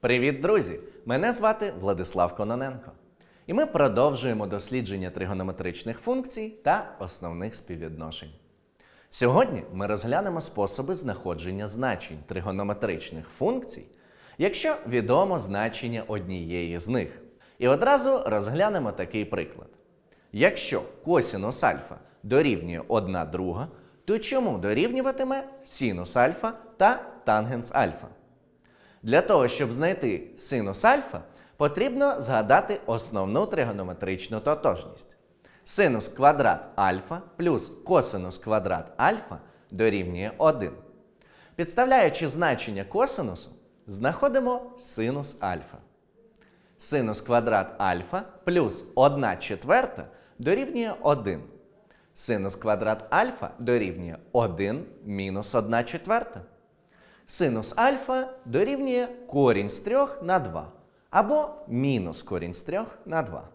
Привіт, друзі! Мене звати Владислав Кононенко. І ми продовжуємо дослідження тригонометричних функцій та основних співвідношень. Сьогодні ми розглянемо способи знаходження значень тригонометричних функцій, якщо відомо значення однієї з них. І одразу розглянемо такий приклад. Якщо косінус альфа дорівнює 1 друга, то чому дорівнюватиме синус альфа та тангенс альфа? Для того, щоб знайти синус альфа, потрібно згадати основну тригонометричну тотожність. Синус квадрат альфа плюс косинус квадрат альфа дорівнює 1. Підставляючи значення косинусу, знаходимо синус альфа. Синус квадрат альфа плюс 1 четверта дорівнює 1. Синус квадрат альфа дорівнює 1 мінус 1 четверта. Синус альфа дорівнює корінь з 3 на 2 або мінус корінь з 3 на 2.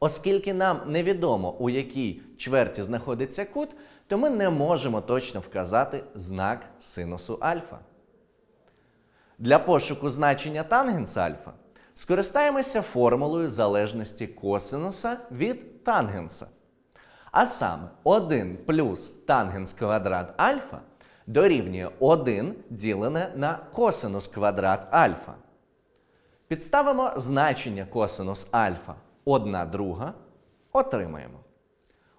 Оскільки нам невідомо, у якій чверті знаходиться кут, то ми не можемо точно вказати знак синусу альфа. Для пошуку значення тангенса альфа скористаємося формулою залежності косинуса від тангенса. А саме 1 плюс тангенс квадрат альфа дорівнює 1 ділене на косинус квадрат альфа. Підставимо значення косинус альфа 1 друга, отримаємо.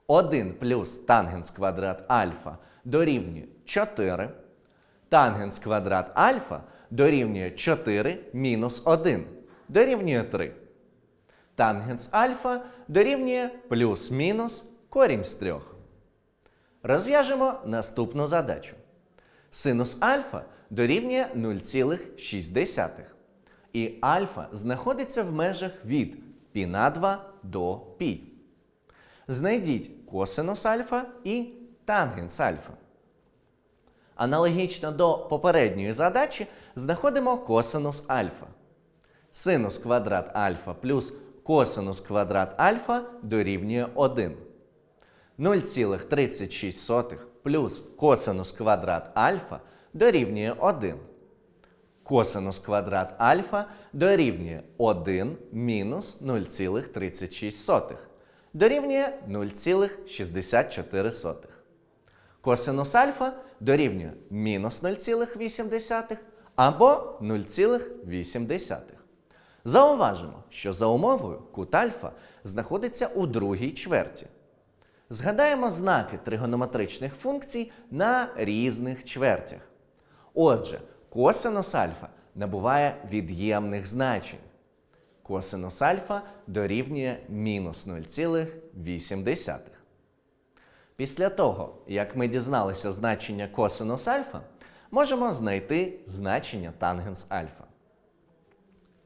1 плюс тангенс квадрат альфа дорівнює 4. Тангенс квадрат альфа дорівнює 4 мінус 1. Дорівнює 3. Тангенс альфа дорівнює плюс-мінус корінь з 3. Розв'яжемо наступну задачу. Синус альфа дорівнює 0,6. І альфа знаходиться в межах від π на 2 до π. Знайдіть косинус альфа і тангенс альфа. Аналогічно до попередньої задачі знаходимо косинус альфа. Синус квадрат альфа плюс косинус квадрат альфа дорівнює 1. 0,36 плюс косинус квадрат альфа дорівнює 1. Косинус квадрат альфа дорівнює 1 мінус 0,36. Дорівнює 0,64. Косинус альфа дорівнює мінус 0,8 або 0,8. Зауважимо, що за умовою кут альфа знаходиться у другій чверті. Згадаємо знаки тригонометричних функцій на різних чвертях. Отже, косинус альфа набуває від'ємних значень. Косинус альфа дорівнює мінус 0,8. Після того, як ми дізналися значення косинус альфа, можемо знайти значення тангенс альфа.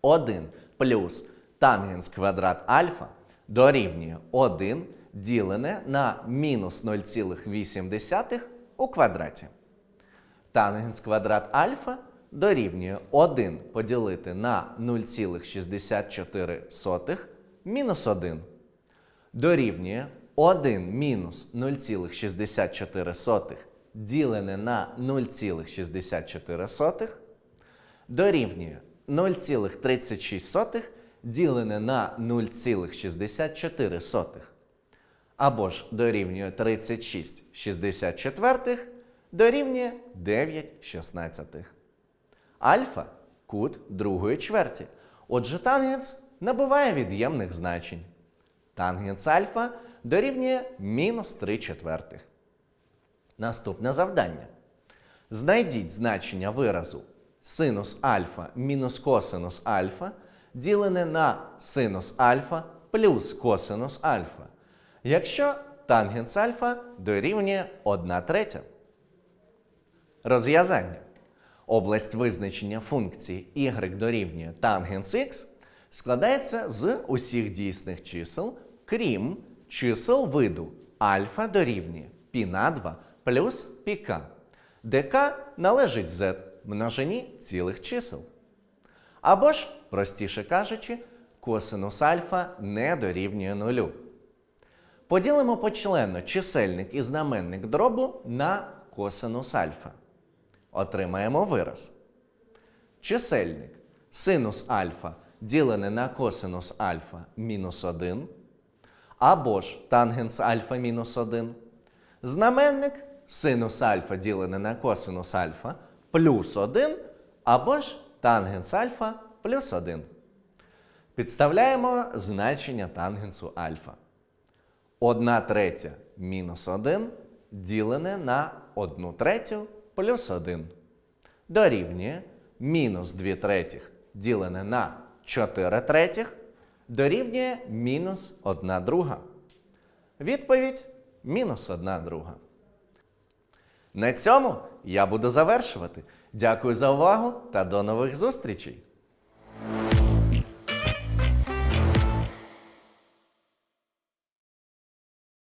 1 плюс тангенс квадрат альфа дорівнює 1 ділене на мінус 0,8 у квадраті. Тангенс квадрат альфа дорівнює 1 поділити на 0,64 мінус 1. Дорівнює 1 мінус 0,64 ділене на 0,64 дорівнює 0,36 ділене на 0,64. Або ж дорівнює 36 64 дорівнює 9 шістнадцятих. Альфа кут другої чверті. Отже, тангенс набуває від'ємних значень. Тангенс альфа дорівнює мінус 3 четвертих. Наступне завдання. Знайдіть значення виразу синус альфа мінус косинус альфа ділене на синус альфа плюс косинус альфа, якщо тангенс альфа дорівнює 1 третя. Розв'язання. Область визначення функції y дорівнює тангенс х складається з усіх дійсних чисел, крім чисел виду альфа дорівнює π на 2 плюс πk, де k належить z множині цілих чисел. Або ж, простіше кажучи, косинус альфа не дорівнює нулю. Поділимо почленно чисельник і знаменник дробу на косинус альфа. Отримаємо вираз. Чисельник синус альфа ділене на косинус альфа мінус 1, або ж тангенс альфа мінус 1. Знаменник синус альфа ділене на косинус альфа плюс 1, або ж тангенс альфа плюс 1. Підставляємо значення тангенсу альфа. 1 третя мінус 1 ділене на 1 третю плюс 1. Дорівнює мінус 2 третіх ділене на 4 третіх дорівнює мінус 1 друга. Відповідь мінус 1 друга. На цьому я буду завершувати. Дякую за увагу та до нових зустрічей!